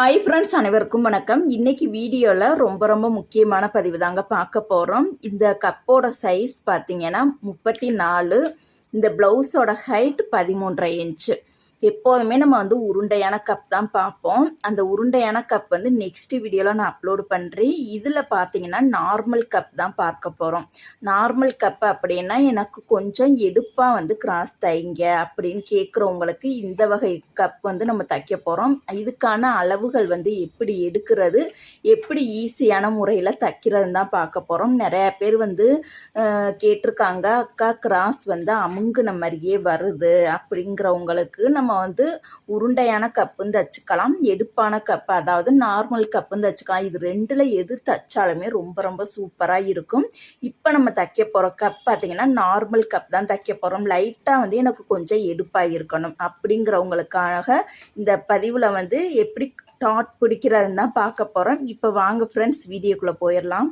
Hi friends அனைவருக்கும் வணக்கம். இன்றைக்கி வீடியோவில் ரொம்ப ரொம்ப முக்கியமான பதிவு தாங்க பார்க்க போகிறோம் இந்த கப்போட சைஸ் பார்த்தீங்கன்னா முப்பத்தி நாலு இந்த ப்ளவுஸோட ஹைட் பதிமூன்றரை இன்ச்சு எப்போதுமே நம்ம வந்து உருண்டையான கப் தான் பார்ப்போம். அந்த உருண்டையான கப் வந்து நெக்ஸ்ட் வீடியோவில் நான் அப்லோடு பண்ணுறேன் இதில் பார்த்தீங்கன்னா நார்மல் கப் தான் பார்க்க போகிறோம் நார்மல் கப் அப்படின்னா எனக்கு கொஞ்சம் எடுப்பாக வந்து கிராஸ் தைங்க அப்படின்னு கேட்குறவங்களுக்கு இந்த வகை கப் வந்து நம்ம தைக்க போகிறோம் இதுக்கான அளவுகள் வந்து எப்படி எடுக்கிறது எப்படி ஈஸியான முறையில் தைக்கிறதுன்னு தான் பார்க்க போகிறோம் நிறையா பேர் வந்து கேட்டிருக்காங்க அக்கா கிராஸ் வந்து அமுங்குன மாதிரியே வருது அப்படிங்கிறவங்களுக்கு நம்ம நம்ம வந்து உருண்டையான கப்புன்னு தச்சுக்கலாம் எடுப்பான கப்பு அதாவது நார்மல் கப்புன்னு தச்சுக்கலாம். இது ரெண்டில் எது தைச்சாலுமே ரொம்ப ரொம்ப சூப்பராக இருக்கும். இப்போ நம்ம தைக்க போகிற கப் பார்த்திங்கன்னா நார்மல் கப் தான் தைக்க போகிறோம் லைட்டாக வந்து எனக்கு கொஞ்சம் எடுப்பாக இருக்கணும் அப்படிங்கிறவங்களுக்காக இந்த பதிவில் வந்து எப்படி டாட் பிடிக்கிறதுன்னு தான் பார்க்க போகிறோம் இப்போ வாங்க ஃப்ரெண்ட்ஸ் வீடியோக்குள்ளே போயிடலாம்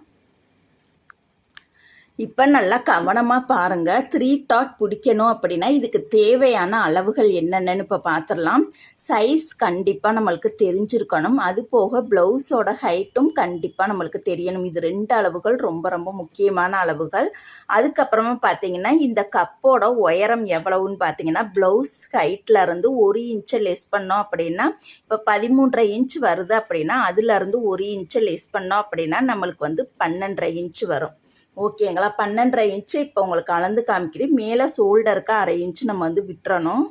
இப்போ நல்லா கவனமாக பாருங்கள் த்ரீ டாட் பிடிக்கணும் அப்படின்னா இதுக்கு தேவையான அளவுகள் என்னென்னு இப்போ பார்த்துடலாம் சைஸ் கண்டிப்பாக நம்மளுக்கு தெரிஞ்சிருக்கணும். அது போக ப்ளவுஸோட ஹைட்டும் கண்டிப்பாக நம்மளுக்கு தெரியணும். இது ரெண்டு அளவுகள் ரொம்ப ரொம்ப முக்கியமான அளவுகள். அதுக்கப்புறமா பார்த்தீங்கன்னா இந்த கப்போட உயரம் எவ்வளவுன்னு பார்த்தீங்கன்னா ப்ளவுஸ் ஹைட்டில் இருந்து ஒரு இன்ச்சை லெஸ் பண்ணோம் அப்படின்னா இப்போ பதிமூன்றரை இன்ச் வருது அப்படின்னா அதுலேருந்து ஒரு இன்ச்சை லெஸ் பண்ணோம் அப்படின்னா நம்மளுக்கு வந்து பன்னெண்டரை இன்ச் வரும். ஓகேங்களா பன்னெண்டரை இன்ச்சு இப்போ உங்களுக்கு அளந்து காமிக்கிறேன். மேலே ஷோல்டருக்கு அரை இன்ச்சு நம்ம வந்து விட்டுறணும்.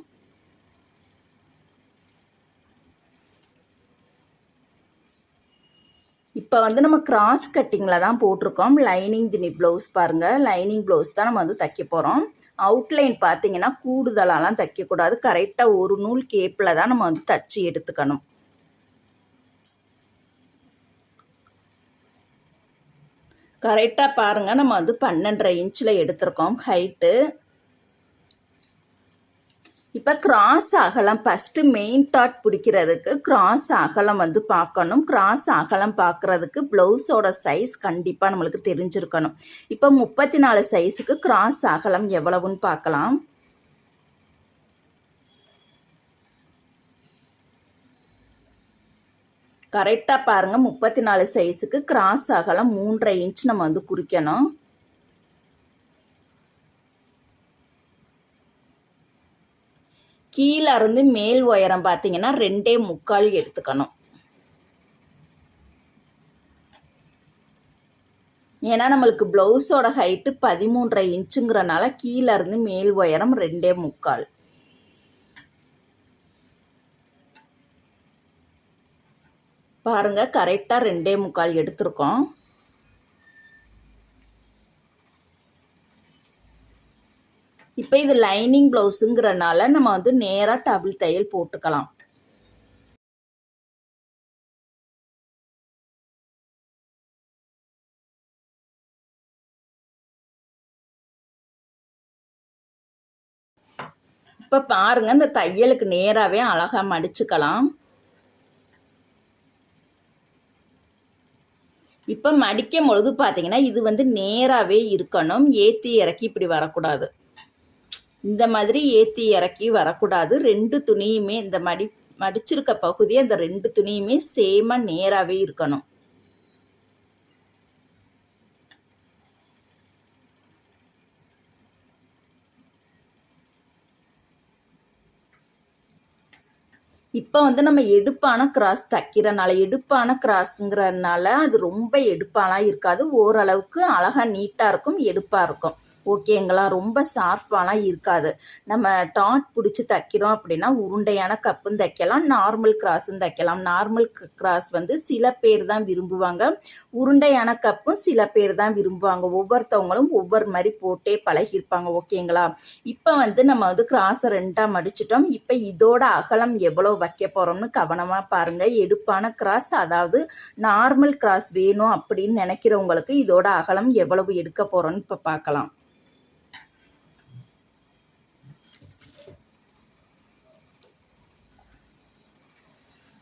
இப்போ வந்து நம்ம கிராஸ் கட்டிங்கில் தான் போட்டிருக்கோம். லைனிங் துணி ப்ளவுஸ் பாருங்கள் லைனிங் ப்ளவுஸ் தான் நம்ம வந்து தைக்க போகிறோம் அவுட்லைன் பார்த்தீங்கன்னா கூடுதலாலாம் தைக்கக்கூடாது. கரெக்டாக ஒரு நூல் கேப்பில் தான் நம்ம வந்து தச்சு எடுத்துக்கணும். கரெக்டாக பாருங்கள் நம்ம வந்து பன்னெண்டரை இன்ச்சில் எடுத்திருக்கோம் ஹைட்டு இப்போ கிராஸ் அகலம் ஃபஸ்ட்டு மெயின் டாட் பிடிக்கிறதுக்கு கிராஸ் அகலம் வந்து பார்க்கணும். கிராஸ் அகலம் பார்க்குறதுக்கு ப்ளவுஸோட சைஸ் கண்டிப்பாக நம்மளுக்கு தெரிஞ்சிருக்கணும். இப்போ முப்பத்தி நாலு சைஸுக்கு கிராஸ் அகலம் எவ்வளவுன்னு பார்க்கலாம். கரெக்டாக பாருங்கள் முப்பத்தி நாலு சைஸுக்கு கிராஸ் அகலம் மூன்றரை இன்ச் நம்ம வந்து குறிக்கணும். கீழே இருந்து மேல் உயரம் பார்த்தீங்கன்னா ரெண்டே முக்கால் எடுத்துக்கணும். ஏன்னா நம்மளுக்கு ப்ளவுஸோட ஹைட்டு பதிமூன்றரை இன்ச்சுங்கிறனால கீழே இருந்து மேல் உயரம் ரெண்டே முக்கால். பாருங்கள் கரெக்டாக ரெண்டே முக்கால் எடுத்திருக்கோம். இப்போ இது லைனிங் ப்ளவுஸுங்கிறனால நம்ம வந்து நேராக டபுள் தையல் போட்டுக்கலாம். இப்போ பாருங்கள் இந்த தையலுக்கு நேராகவே அழகாக மடிச்சுக்கலாம். இப்போ மடிக்கும் பொழுது பார்த்தீங்கன்னா இது வந்து நேராகவே இருக்கணும். ஏற்றி இறக்கி இப்படி வரக்கூடாது. இந்த மாதிரி ஏற்றி இறக்கி வரக்கூடாது. ரெண்டு துணியுமே இந்த மடி மடிச்சிருக்க பகுதி அந்த ரெண்டு துணியுமே சேமாக நேராகவே இருக்கணும். இப்போ வந்து நம்ம எடுப்பான கிராஸ் தைக்கிறனால எடுப்பான கிராஸுங்கிறனால அது ரொம்ப எடுப்பாலாம் இருக்காது. ஓரளவுக்கு அழகாக நீட்டாக இருக்கும் எடுப்பாக இருக்கும். ஓகேங்களா ரொம்ப ஷார்ப்பாலாம் இருக்காது. நம்ம டாட் பிடிச்சி தைக்கிறோம் அப்படின்னா உருண்டையான கப்பும் தைக்கலாம் நார்மல் கிராஸும் தைக்கலாம். நார்மல் கிராஸ் வந்து சில பேர் தான் விரும்புவாங்க. உருண்டையான கப்பும் சில பேர் தான் விரும்புவாங்க. ஒவ்வொருத்தவங்களும் ஒவ்வொரு மாதிரி போட்டே பழகிருப்பாங்க ஓகேங்களா இப்போ வந்து நம்ம வந்து கிராஸை ரெண்டாக மடிச்சிட்டோம். இப்போ இதோட அகலம் எவ்வளோ வைக்க போகிறோம்னு கவனமாக பாருங்கள் எடுப்பான கிராஸ் அதாவது நார்மல் கிராஸ் வேணும் அப்படின்னு நினைக்கிறவங்களுக்கு இதோட அகலம் எவ்வளவு எடுக்க போகிறோன்னு இப்போ பார்க்கலாம்.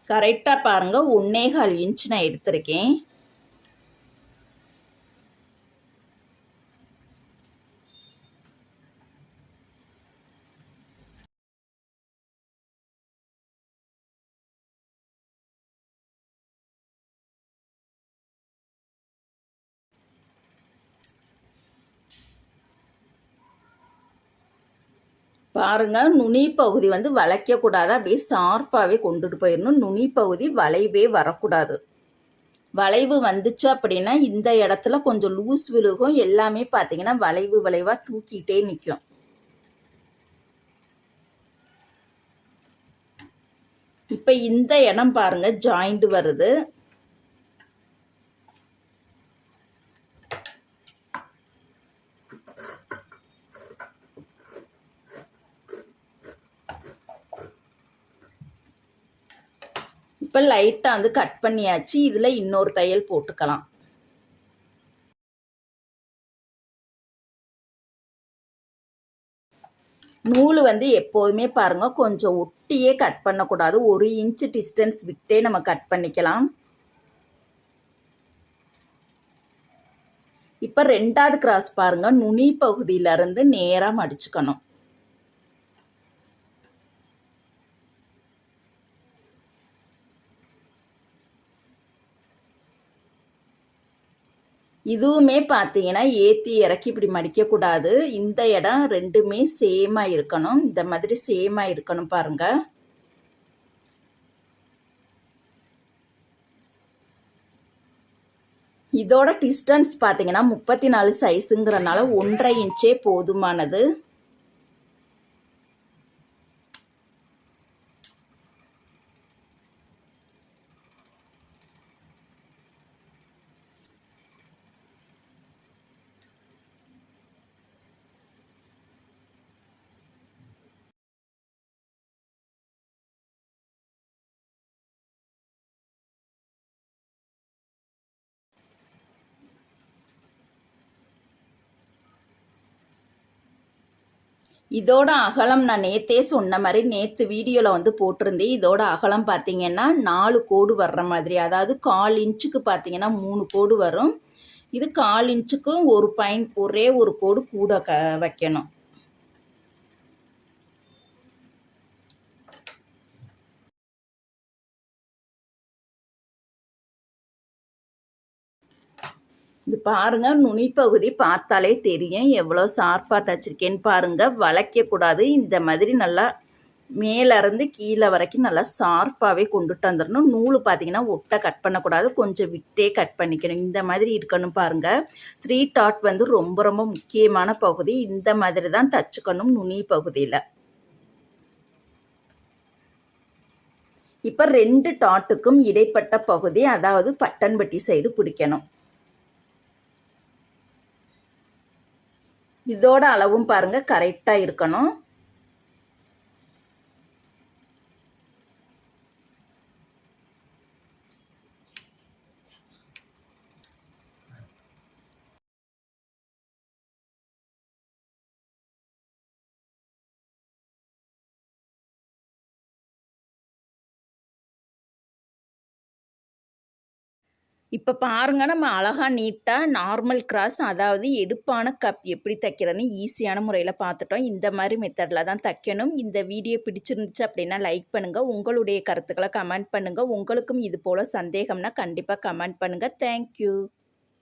கரெக்டாக பாருங்கள் ஒன்னே கால் இன்ச் நான் எடுத்திருக்கேன். பாருங்க நுனி பகுதி வந்து வளைக்கக்கூடாது அப்படியே ஷார்ப்பாகவே கொண்டுட்டு போயிடணும் நுனி பகுதி வளைவே வரக்கூடாது. வளைவு வந்துச்சு அப்படின்னா இந்த இடத்துல கொஞ்சம் லூஸ் விழுகும். எல்லாமே பார்த்தீங்கன்னா வளைவு வளைவாக தூக்கிட்டே நிற்கும் இப்போ இந்த இடம் பாருங்க ஜாயிண்ட் வருது. இப்போ லைட்டாக வந்து கட் பண்ணியாச்சு. இதில் இன்னொரு தையல் போட்டுக்கலாம். நூல் வந்து எப்போதுமே பாருங்க கொஞ்சம் ஒட்டியே கட் பண்ணக்கூடாது. ஒரு இன்ச்சு டிஸ்டன்ஸ் விட்டே நம்ம கட் பண்ணிக்கலாம். இப்போ ரெண்டாவது கிராஸ் பாருங்கள் நுனி பகுதியிலேருந்து நேராக மடிச்சுக்கணும். இதுவுமே பார்த்தீங்கன்னா ஏற்றி இறக்கி இப்படி மடிக்கக்கூடாது. இந்த இடம் ரெண்டுமே சேமாக இருக்கணும். இந்த மாதிரி சேமாக இருக்கணும் பாருங்கள் இதோட டிஸ்டன்ஸ் பார்த்தீங்கன்னா முப்பத்தி நாலு சைஸுங்கிறனால ஒன்றரை இன்ச்சே போதுமானது. இதோட அகலம் நான் நேத்தே சொன்ன மாதிரி நேற்று வீடியோவில் வந்து போட்டிருந்தேன். இதோட அகலம் பார்த்தீங்கன்னா நாலு கோடு வர்ற மாதிரி. அதாவது கால் இன்ச்சுக்கு பார்த்தீங்கன்னா மூணு கோடு வரும். இது கால் இன்ச்சுக்கும் ஒரு பாயிண்ட் ஒரே ஒரு கோடு கூட க வைக்கணும். இது பாருங்க நுனிப்பகுதி பார்த்தாலே தெரியும். எவ்வளோ ஷார்ப்பாக தைச்சிருக்கேன்னு பாருங்க. வளைக்கக்கூடாது. இந்த மாதிரி நல்லா மேலேருந்து கீழே வரைக்கும் நல்லா ஷார்ப்பாகவே கொண்டுட்டு வந்துடணும் நூல் பார்த்தீங்கன்னா ஒட்டை கட் பண்ணக்கூடாது. கொஞ்சம் விட்டே கட் பண்ணிக்கணும். இந்த மாதிரி இருக்கணும் பாருங்க. த்ரீ டாட் வந்து ரொம்ப ரொம்ப முக்கியமான பகுதி. இந்த மாதிரி தான் தச்சுக்கணும் நுனி பகுதியில் இப்போ ரெண்டு டாட்டுக்கும் இடைப்பட்ட பகுதி அதாவது பட்டன்பட்டி சைடு பிடிக்கணும். இதோட அளவும் பாருங்க கரெக்டாக இருக்கணும். இப்போ பாருங்க நம்ம அழகாக நீட்டாக நார்மல் கிராஸ் அதாவது எடுப்பான கப் எப்படி தைக்கிறதுன்னு ஈஸியான முறையில் பார்த்துட்டோம். இந்த மாதிரி மெத்தடில் தான் தைக்கணும். இந்த வீடியோ பிடிச்சிருந்துச்சு அப்படின்னா லைக் பண்ணுங்கள் உங்களுடைய கருத்துக்களை கமெண்ட் பண்ணுங்கள் உங்களுக்கும் இது போல் சந்தேகம்னா கண்டிப்பாக கமெண்ட் பண்ணுங்கள் தேங்க்யூ